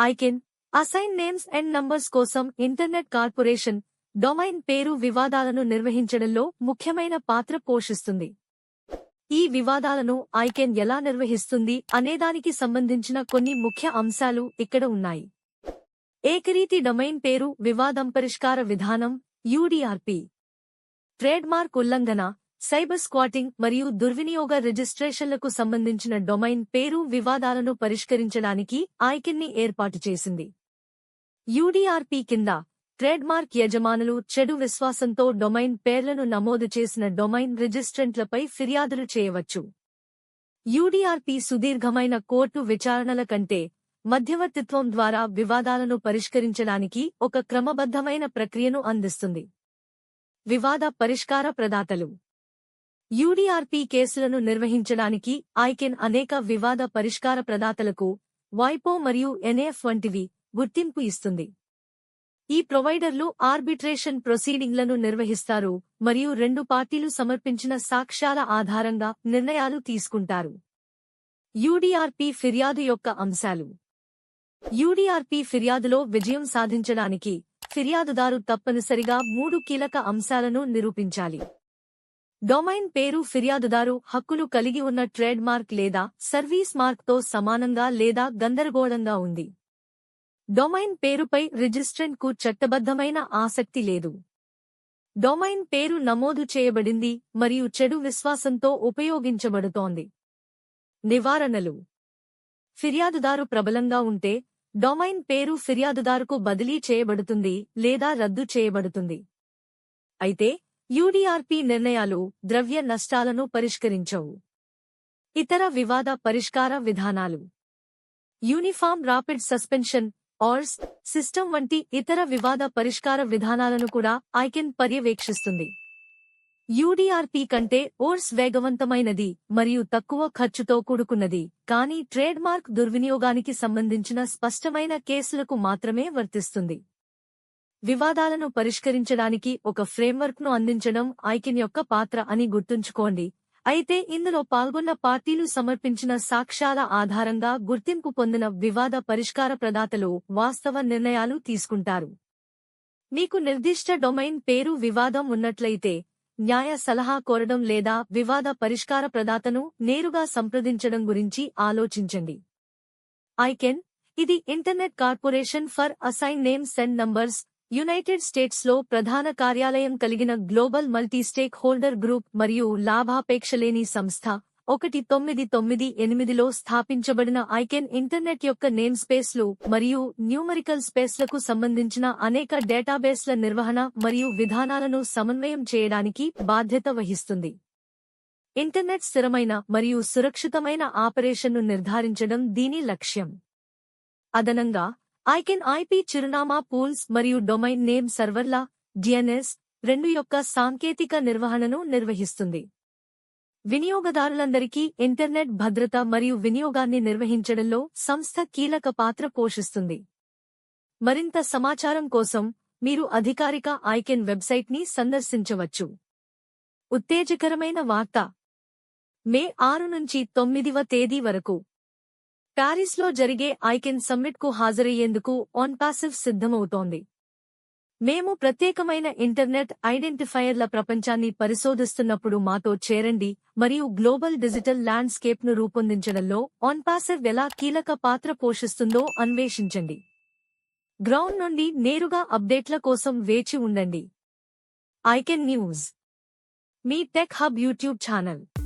ICANN assign names and numbers కోసం internet corporation domain పేరు వివాదాలను నిర్వహించడంలో ముఖ్యమైన పాత్ర పోషిస్తుంది. ఈ వివాదాలను ఐకెన్ ఎలా నిర్వహిస్తుంది అనేదానికి సంబంధించిన కొన్ని ముఖ్య అంశాలు ఇక్కడ ఉన్నాయి. ఏకరీతి డొమైన్ పేరు వివాదం పరిష్కార విధానం యూడీఆర్పీ ట్రేడ్మార్క్ ఉల్లంఘన సైబర్ స్క్వాటింగ్ మరియు దుర్వినియోగ రిజిస్ట్రేషన్లకు సంబంధించిన డొమైన్ పేరు వివాదాలను పరిష్కరించడానికి ఐకెన్ని ఏర్పాటు చేసింది. యూడీఆర్పీ కింద ట్రేడ్మార్క్ యజమానులు చెడు విశ్వాసంతో డొమైన్ పేర్లను నమోదు చేసిన డొమైన్ రిజిస్ట్రెంట్లపై ఫిర్యాదులు చేయవచ్చు. యూడీఆర్పీ సుదీర్ఘమైన కోర్టు విచారణల కంటే మధ్యవర్తిత్వం ద్వారా వివాదాలను పరిష్కరించడానికి ఒక క్రమబద్ధమైన ప్రక్రియను అందిస్తుంది. వివాద పరిష్కార ప్రదాతలు యూడీఆర్పీ కేసులను నిర్వహించడానికి ఐకెన్ అనేక వివాద పరిష్కార ప్రదాతలకు వైపో మరియు ఎన్ఏఎఫ్ వంటివి గుర్తింపు ఇస్తుంది. ఈ ప్రొవైడర్లు ఆర్బిట్రేషన్ ప్రొసీడింగ్లను నిర్వహిస్తారు మరియు రెండు పార్టీలు సమర్పించిన సాక్ష్యాల ఆధారంగా నిర్ణయాలు తీసుకుంటారు. యూడీఆర్పీ ఫిర్యాదు యొక్క అంశాలు. యూడీఆర్పీ ఫిర్యాదులో విజయం సాధించడానికి ఫిర్యాదుదారు తప్పనిసరిగా మూడు కీలక అంశాలను నిరూపించాలి. డొమైన్ పేరు ఫిర్యాదుదారు హక్కులు కలిగి ఉన్న ట్రేడ్ మార్క్ లేదా సర్వీస్ మార్క్తో సమానంగా లేదా గందరగోళంగా ఉంది. డొమైన్ పేరుపై రిజిస్ట్రెంట్కు చట్టబద్ధమైన ఆసక్తి లేదు. డొమైన్ పేరు నమోదు చేయబడింది మరియు చెడు విశ్వాసంతో ఉపయోగించబడుతోంది. నివారణలు. ఫిర్యాదుదారు ప్రబలంగా ఉంటే డొమైన్ పేరు ఫిర్యాదుదారుకు బదిలీ చేయబడుతుంది లేదా రద్దు చేయబడుతుంది. అయితే యూడీఆర్పీ నిర్ణయాలు ద్రవ్య నష్టాలను పరిష్కరించవు. ఇతర వివాద పరిష్కార విధానాలు. యూనిఫామ్ రాపిడ్ సస్పెన్షన్ ఆర్స్ సిస్టమ్ వంటి ఇతర వివాద పరిష్కార విధానాలను కూడా ఐకెన్ పర్యవేక్షిస్తుంది. యూడీఆర్పీ కంటే ఓర్స్ వేగవంతమైనది మరియు తక్కువ ఖర్చుతో కూడుకున్నది కానీ ట్రేడ్మార్క్ దుర్వినియోగానికి సంబంధించిన స్పష్టమైన కేసులకు మాత్రమే వర్తిస్తుంది. వివాదాలను పరిష్కరించడానికి ఒక ఫ్రేమ్వర్క్ను అందించడం ఐకెన్ యొక్క పాత్ర అని గుర్తుంచుకోండి. అయితే ఇందులో పాల్గొన్న పార్టీలు సమర్పించిన సాక్ష్యాల ఆధారంగా గుర్తింపు పొందిన వివాద పరిష్కార ప్రదాతలు వాస్తవ నిర్ణయాలు తీసుకుంటారు. మీకు నిర్దిష్ట డొమైన్ పేరు వివాదం ఉన్నట్లయితే న్యాయ సలహా కోరడం లేదా వివాద పరిష్కార ప్రదాతను నేరుగా సంప్రదించడం గురించి ఆలోచించండి. ఐకెన్ ఇది internet corporation for assign names and numbers united స్టేట్స్లో ప్రధాన కార్యాలయం కలిగిన global multi stake holder group మరియు లాభాపేక్షలేని సంస్థ ఒకటి తొమ్మిది తొమ్మిది ఎనిమిదిలో స్థాపించబడిన ఐకెన్ ఇంటర్నెట్ యొక్క నేమ్ స్పేస్లు మరియు న్యూమరికల్ స్పేస్లకు సంబంధించిన అనేక డేటాబేస్ల నిర్వహణ మరియు విధానాలను సమన్వయం చేయడానికి బాధ్యత వహిస్తుంది. ఇంటర్నెట్ స్థిరమైన మరియు సురక్షితమైన ఆపరేషన్ను నిర్ధారించడం దీని లక్ష్యం. అదనంగా ఐకెన్ ఐపీ చిరునామా పూల్స్ మరియు డొమైన్ నేమ్ సర్వర్ల డిఎన్ఎస్ రెండు యొక్క సాంకేతిక నిర్వహణను నిర్వహిస్తుంది. వినియోగదారులందరికీ ఇంటర్నెట్ భద్రత మరియు వినియోగాన్ని నిర్వహించడంలో సంస్థ కీలక పాత్ర పోషిస్తుంది. మరింత సమాచారం కోసం మీరు అధికారిక ఐకెన్ వెబ్సైట్ని సందర్శించవచ్చు. ఉత్తేజకరమైన వార్త. మే ఆరు నుంచి తొమ్మిదివ తేదీ వరకు ప్యారిస్లో జరిగే ఐకెన్ సమ్మిట్కు హాజరయ్యేందుకు ఆన్ పాసివ్ సిద్ధమవుతోంది. మేము ప్రత్యేకమైన ఇంటర్నెట్ ఐడెంటిఫైయర్ల ప్రపంచాన్ని పరిశోధిస్తున్నప్పుడు మాతో చేరండి మరియు గ్లోబల్ డిజిటల్ ల్యాండ్స్కేప్ను రూపొందించడంలో ఆన్పాసివ్ ఎలా కీలక పాత్ర పోషిస్తుందో అన్వేషించండి. గ్రౌండ్ నుండి నేరుగా అప్డేట్ల కోసం వేచి ఉండండి. ICANN news. మీ టెక్ హబ్ యూట్యూబ్ ఛానల్.